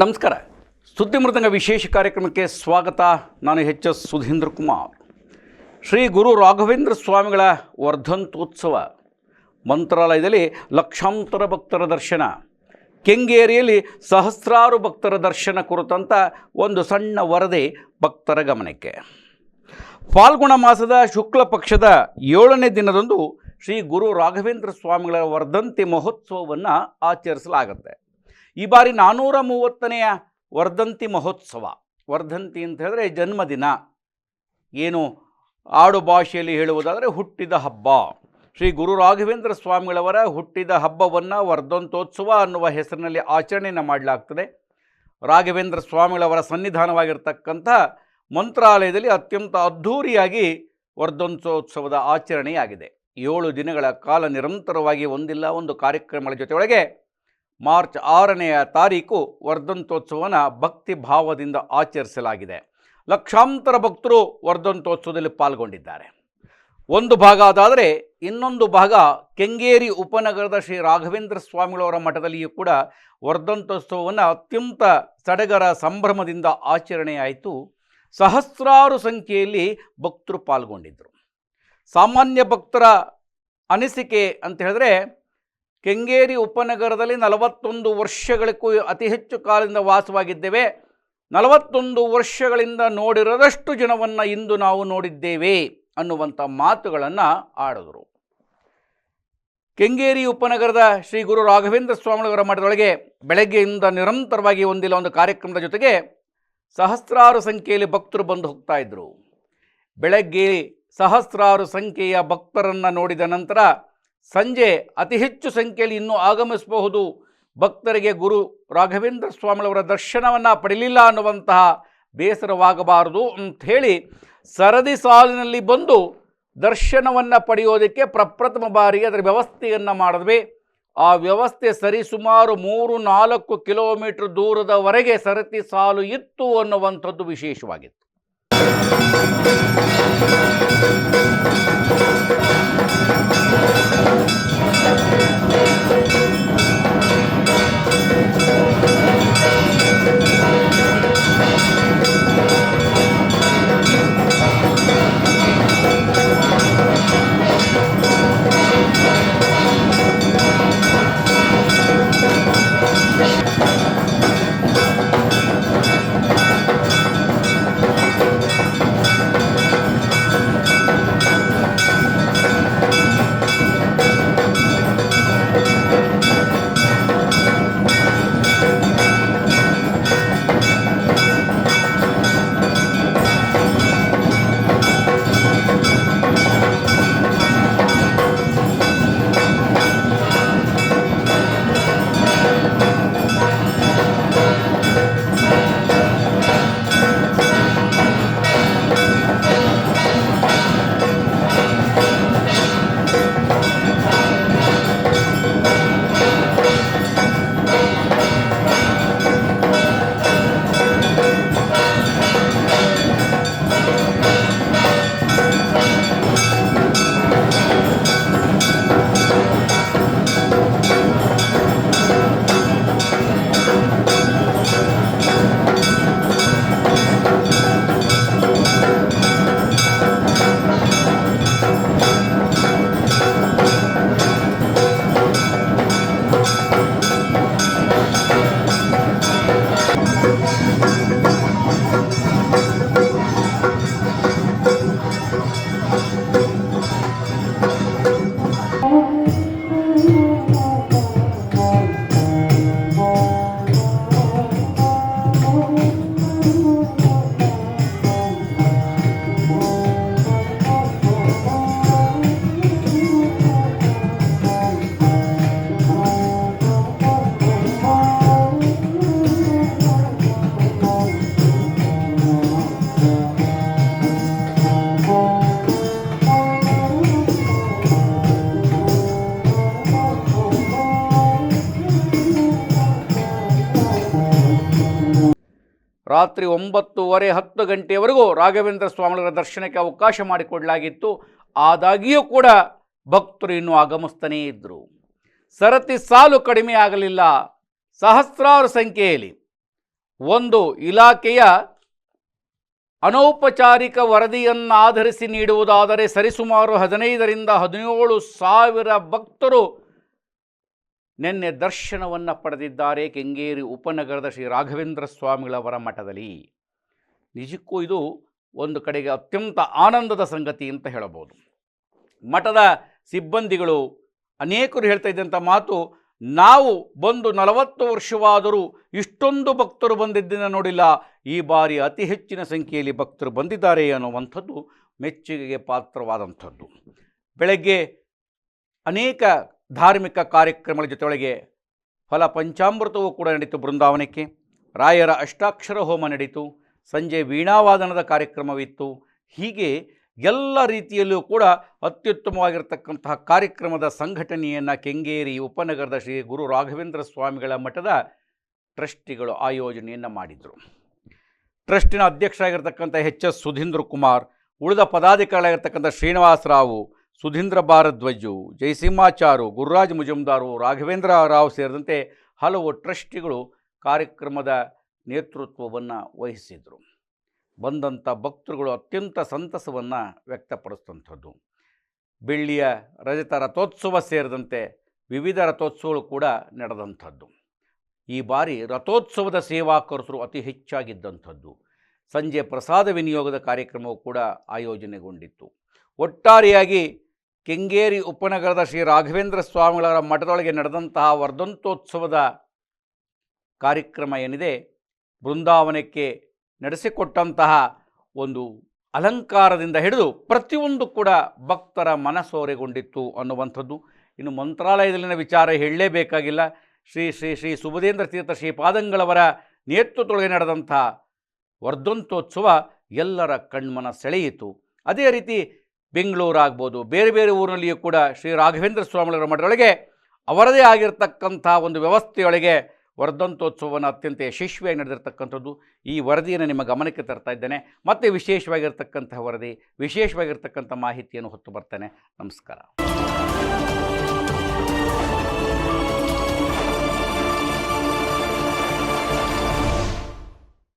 ನಮಸ್ಕಾರ. ಸುದ್ದಿ ಮೃದಂಗ ವಿಶೇಷ ಕಾರ್ಯಕ್ರಮಕ್ಕೆ ಸ್ವಾಗತ. ನಾನು ಎಚ್ ಎಸ್ ಸುಧೀಂದ್ರ ಕುಮಾರ್. ಶ್ರೀ ಗುರು ರಾಘವೇಂದ್ರ ಸ್ವಾಮಿಗಳ ವರ್ಧಂತೋತ್ಸವ. ಮಂತ್ರಾಲಯದಲ್ಲಿ ಲಕ್ಷಾಂತರ ಭಕ್ತರ ದರ್ಶನ. ಕೆಂಗೇರಿಯಲ್ಲಿ ಸಹಸ್ರಾರು ಭಕ್ತರ ದರ್ಶನ ಕುರಿತಂಥ ಒಂದು ಸಣ್ಣ ವರದಿ ಭಕ್ತರ ಗಮನಕ್ಕೆ. ಫಾಲ್ಗುಣ ಮಾಸದ ಶುಕ್ಲ ಪಕ್ಷದ ಏಳನೇ ದಿನದಂದು ಶ್ರೀ ಗುರು ರಾಘವೇಂದ್ರ ಸ್ವಾಮಿಗಳ ವರ್ಧಂತಿ ಮಹೋತ್ಸವವನ್ನು ಆಚರಿಸಲಾಗುತ್ತೆ. ಈ ಬಾರಿ ನಾನ್ನೂರ ಮೂವತ್ತನೆಯ ವರ್ಧಂತಿ ಮಹೋತ್ಸವ. ವರ್ಧಂತಿ ಅಂತ ಹೇಳಿದ್ರೆ ಜನ್ಮದಿನ. ಏನು ಆಡು ಭಾಷೆಯಲ್ಲಿ ಹೇಳುವುದಾದರೆ ಹುಟ್ಟಿದ ಹಬ್ಬ. ಶ್ರೀ ಗುರು ರಾಘವೇಂದ್ರ ಸ್ವಾಮಿಗಳವರ ಹುಟ್ಟಿದ ಹಬ್ಬವನ್ನು ವರ್ಧಂತೋತ್ಸವ ಅನ್ನುವ ಹೆಸರಿನಲ್ಲಿ ಆಚರಣೆಯನ್ನು ಮಾಡಲಾಗ್ತದೆ. ರಾಘವೇಂದ್ರ ಸ್ವಾಮಿಗಳವರ ಸನ್ನಿಧಾನವಾಗಿರ್ತಕ್ಕಂಥ ಮಂತ್ರಾಲಯದಲ್ಲಿ ಅತ್ಯಂತ ಅದ್ಧೂರಿಯಾಗಿ ವರ್ಧಂತೋತ್ಸವದ ಆಚರಣೆಯಾಗಿದೆ. ಏಳು ದಿನಗಳ ಕಾಲ ನಿರಂತರವಾಗಿ ಒಂದಿಲ್ಲ, ಒಂದು ಕಾರ್ಯಕ್ರಮಗಳ ಜೊತೆಯೊಳಗೆ ಮಾರ್ಚ್ ಆರನೆಯ ತಾರೀಕು ವರ್ಧಂತೋತ್ಸವನ ಭಕ್ತಿ ಭಾವದಿಂದ ಆಚರಿಸಲಾಗಿದೆ. ಲಕ್ಷಾಂತರ ಭಕ್ತರು ವರ್ಧಂತೋತ್ಸವದಲ್ಲಿ ಪಾಲ್ಗೊಂಡಿದ್ದಾರೆ. ಒಂದು ಭಾಗ ಅದಾದರೆ ಇನ್ನೊಂದು ಭಾಗ ಕೆಂಗೇರಿ ಉಪನಗರದ ಶ್ರೀ ರಾಘವೇಂದ್ರ ಸ್ವಾಮಿಗಳವರ ಮಠದಲ್ಲಿಯೂ ಕೂಡ ವರ್ಧಂತೋತ್ಸವವನ್ನು ಅತ್ಯಂತ ಸಡಗರ ಸಂಭ್ರಮದಿಂದ ಆಚರಣೆಯಾಯಿತು. ಸಹಸ್ರಾರು ಸಂಖ್ಯೆಯಲ್ಲಿ ಭಕ್ತರು ಪಾಲ್ಗೊಂಡಿದ್ದರು. ಸಾಮಾನ್ಯ ಭಕ್ತರ ಅನಿಸಿಕೆ ಅಂತ ಹೇಳಿದ್ರೆ ಕೆಂಗೇರಿ ಉಪನಗರದಲ್ಲಿ ನಲವತ್ತೊಂದು ವರ್ಷಗಳಿಗೂ ಅತಿ ಹೆಚ್ಚು ಕಾಲದಿಂದ ವಾಸವಾಗಿದ್ದೇವೆ. ನಲವತ್ತೊಂದು ವರ್ಷಗಳಿಂದ ನೋಡಿರದಷ್ಟು ಜನವನ್ನು ಇಂದು ನಾವು ನೋಡಿದ್ದೇವೆ ಅನ್ನುವಂಥ ಮಾತುಗಳನ್ನು ಆಡಿದರು. ಕೆಂಗೇರಿ ಉಪನಗರದ ಶ್ರೀ ಗುರು ರಾಘವೇಂದ್ರ ಸ್ವಾಮಿಗಳವರ ಮಠದೊಳಗೆ ಬೆಳಗ್ಗೆಯಿಂದ ನಿರಂತರವಾಗಿ ಒಂದಿಲ್ಲ ಒಂದು ಕಾರ್ಯಕ್ರಮದ ಜೊತೆಗೆ ಸಹಸ್ರಾರು ಸಂಖ್ಯೆಯಲ್ಲಿ ಭಕ್ತರು ಬಂದು ಹೋಗ್ತಾ ಇದ್ದರು ಬೆಳಗ್ಗೆ ಸಹಸ್ರಾರು ಸಂಖ್ಯೆಯ ಭಕ್ತರನ್ನು ನೋಡಿದ ನಂತರ ಸಂಜೆ ಅತಿ ಹೆಚ್ಚು ಸಂಖ್ಯೆಯಲ್ಲಿ ಇನ್ನೂ ಆಗಮಿಸಬಹುದು. ಭಕ್ತರಿಗೆ ಗುರು ರಾಘವೇಂದ್ರ ಸ್ವಾಮಿಗಳವರ ದರ್ಶನವನ್ನು ಪಡೆಯಲಿಲ್ಲ ಅನ್ನುವಂತಹ ಬೇಸರವಾಗಬಾರದು ಅಂಥೇಳಿ ಸರದಿ ಸಾಲಿನಲ್ಲಿ ಬಂದು ದರ್ಶನವನ್ನು ಪಡೆಯೋದಕ್ಕೆ ಪ್ರಪ್ರಥಮ ಬಾರಿಗೆ ಅದರ ವ್ಯವಸ್ಥೆಯನ್ನು ಮಾಡಿದ್ವಿ. ಆ ವ್ಯವಸ್ಥೆ ಸರಿಸುಮಾರು ಮೂರು ನಾಲ್ಕು ಕಿಲೋಮೀಟರ್ ದೂರದವರೆಗೆ ಸರತಿ ಸಾಲು ಇತ್ತು ಅನ್ನುವಂಥದ್ದು ವಿಶೇಷವಾಗಿತ್ತು. ರಾತ್ರಿ ಒಂಬತ್ತುವರೆ ಹತ್ತು ಗಂಟೆಯವರೆಗೂ ರಾಘವೇಂದ್ರ ಸ್ವಾಮಿಗಳ ದರ್ಶನಕ್ಕೆ ಅವಕಾಶ ಮಾಡಿಕೊಡಲಾಗಿತ್ತು ಆದಾಗಿಯೂ ಕೂಡ ಭಕ್ತರು ಇನ್ನೂ ಆಗಮಿಸ್ತಾನೇ ಇದ್ದರು ಸರತಿ ಸಾಲು ಕಡಿಮೆ ಆಗಲಿಲ್ಲ. ಸಹಸ್ರಾರು ಸಂಖ್ಯೆಯಲ್ಲಿ ಒಂದು ಇಲಾಖೆಯ ಅನೌಪಚಾರಿಕ ವರದಿಯನ್ನಾಧರಿಸಿ ನೀಡುವುದಾದರೆ ಸರಿಸುಮಾರು ಹದಿನೈದರಿಂದ ಹದಿನೇಳು ಸಾವಿರ ಭಕ್ತರು ನಿನ್ನೆ ದರ್ಶನವನ್ನು ಪಡೆದಿದ್ದಾರೆ ಕೆಂಗೇರಿ ಉಪನಗರದ ಶ್ರೀ ರಾಘವೇಂದ್ರ ಸ್ವಾಮಿಗಳವರ ಮಠದಲ್ಲಿ. ನಿಜಕ್ಕೂ ಇದು ಒಂದು ಕಡೆಗೆ ಅತ್ಯಂತ ಆನಂದದ ಸಂಗತಿ ಅಂತ ಹೇಳಬಹುದು. ಮಠದ ಸಿಬ್ಬಂದಿಗಳು ಅನೇಕರು ಹೇಳ್ತಾ ಇದ್ದಂಥ ಮಾತು, ನಾವು ಬಂದು ನಲವತ್ತು ವರ್ಷವಾದರೂ ಇಷ್ಟೊಂದು ಭಕ್ತರು ಬಂದಿದ್ದನ್ನು ನೋಡಿಲ್ಲ, ಈ ಬಾರಿ ಅತಿ ಹೆಚ್ಚಿನ ಸಂಖ್ಯೆಯಲ್ಲಿ ಭಕ್ತರು ಬಂದಿದ್ದಾರೆ ಅನ್ನುವಂಥದ್ದು ಮೆಚ್ಚುಗೆಗೆ ಪಾತ್ರವಾದಂಥದ್ದು. ಬೆಳಗ್ಗೆ ಅನೇಕ ಧಾರ್ಮಿಕ ಕಾರ್ಯಕ್ರಮಗಳ ಜೊತೆಯೊಳಗೆ ಫಲ ಪಂಚಾಮೃತವೂ ಕೂಡ ನಡೀತು ಬೃಂದಾವನಕ್ಕೆ. ರಾಯರ ಅಷ್ಟಾಕ್ಷರ ಹೋಮ ನಡೀತು. ಸಂಜೆ ವೀಣಾವಾದನದ ಕಾರ್ಯಕ್ರಮವಿತ್ತು. ಹೀಗೆ ಎಲ್ಲ ರೀತಿಯಲ್ಲೂ ಕೂಡ ಅತ್ಯುತ್ತಮವಾಗಿರ್ತಕ್ಕಂತಹ ಕಾರ್ಯಕ್ರಮದ ಸಂಘಟನೆಯನ್ನು ಕೆಂಗೇರಿ ಉಪನಗರದ ಶ್ರೀ ಗುರು ರಾಘವೇಂದ್ರ ಸ್ವಾಮಿಗಳ ಮಠದ ಟ್ರಸ್ಟಿಗಳು ಆಯೋಜನೆಯನ್ನು ಮಾಡಿದರು. ಟ್ರಸ್ಟಿನ ಅಧ್ಯಕ್ಷರಾಗಿರ್ತಕ್ಕಂಥ ಎಚ್ ಎಸ್ ಸುಧೀಂದ್ರ ಕುಮಾರ್, ಉಳಿದ ಪದಾಧಿಕಾರಿಗಳಾಗಿರ್ತಕ್ಕಂಥ ಶ್ರೀನಿವಾಸರಾವು ಸುಧೀಂದ್ರ ಭಾರದ್ವಜು ಜಯಸಿಂಹಾಚಾರು ಗುರುರಾಜ್ ಮುಜುಮ್ದಾರು, ರಾಘವೇಂದ್ರ ರಾವ್ ಸೇರಿದಂತೆ ಹಲವು ಟ್ರಸ್ಟಿಗಳು ಕಾರ್ಯಕ್ರಮದ ನೇತೃತ್ವವನ್ನು ವಹಿಸಿದರು. ಬಂದಂಥ ಭಕ್ತರುಗಳು ಅತ್ಯಂತ ಸಂತಸವನ್ನು ವ್ಯಕ್ತಪಡಿಸುವಂಥದ್ದು ಬೆಳ್ಳಿಯ ರಜತ ರಥೋತ್ಸವ ಸೇರಿದಂತೆ ವಿವಿಧ ರಥೋತ್ಸವಗಳು ಕೂಡ ನಡೆದಂಥದ್ದು. ಈ ಬಾರಿ ರಥೋತ್ಸವದ ಸೇವಾಕರ್ತರು ಅತಿ ಹೆಚ್ಚಾಗಿದ್ದಂಥದ್ದು. ಸಂಜೆ ಪ್ರಸಾದ ವಿನಿಯೋಗದ ಕಾರ್ಯಕ್ರಮವು ಕೂಡ ಆಯೋಜನೆಗೊಂಡಿತ್ತು. ಒಟ್ಟಾರೆಯಾಗಿ ಕೆಂಗೇರಿ ಉಪನಗರದ ಶ್ರೀ ರಾಘವೇಂದ್ರ ಸ್ವಾಮಿಗಳವರ ಮಠದೊಳಗೆ ನಡೆದಂತಹ ವರ್ಧಂತೋತ್ಸವದ ಕಾರ್ಯಕ್ರಮ ಏನಿದೆ, ಬೃಂದಾವನಕ್ಕೆ ನಡೆಸಿಕೊಟ್ಟಂತಹ ಒಂದು ಅಲಂಕಾರದಿಂದ ಹಿಡಿದು ಪ್ರತಿಯೊಂದು ಕೂಡ ಭಕ್ತರ ಮನಸೋರೆಗೊಂಡಿತ್ತು ಅನ್ನುವಂಥದ್ದು. ಇನ್ನು ಮಂತ್ರಾಲಯದಲ್ಲಿನ ವಿಚಾರ ಹೇಳಲೇಬೇಕಾಗಿಲ್ಲ. ಶ್ರೀ ಶ್ರೀ ಶ್ರೀ ಸುಬುಧೇಂದ್ರ ತೀರ್ಥ ಶ್ರೀಪಾದಂಗಳವರ ನೇತೃತ್ವದೊಳಗೆ ನಡೆದಂಥ ವರ್ಧಂತೋತ್ಸವ ಎಲ್ಲರ ಕಣ್ಮನ ಸೆಳೆಯಿತು. ಅದೇ ರೀತಿ ಬೆಂಗಳೂರಾಗ್ಬೋದು. ಬೇರೆ ಬೇರೆ ಊರಿನಲ್ಲಿಯೂ ಕೂಡ ಶ್ರೀ ರಾಘವೇಂದ್ರ ಸ್ವಾಮಿಗಳ ಮಠದೊಳಗೆ ಅವರದೇ ಆಗಿರತಕ್ಕಂಥ ಒಂದು ವ್ಯವಸ್ಥೆಯೊಳಗೆ ವರ್ಧಂತೋತ್ಸವವನ್ನು ಅತ್ಯಂತ ಯಶಸ್ವಿಯಾಗಿ ನಡೆದಿರ್ತಕ್ಕಂಥದ್ದು. ಈ ವರದಿಯನ್ನು ನಿಮ್ಮ ಗಮನಕ್ಕೆ ತರ್ತಾ ಇದ್ದೇನೆ. ಮತ್ತು ವಿಶೇಷವಾಗಿರ್ತಕ್ಕಂಥ ವರದಿ, ವಿಶೇಷವಾಗಿರ್ತಕ್ಕಂಥ ಮಾಹಿತಿಯನ್ನು ಹೊತ್ತು ಬರ್ತೇನೆ. ನಮಸ್ಕಾರ.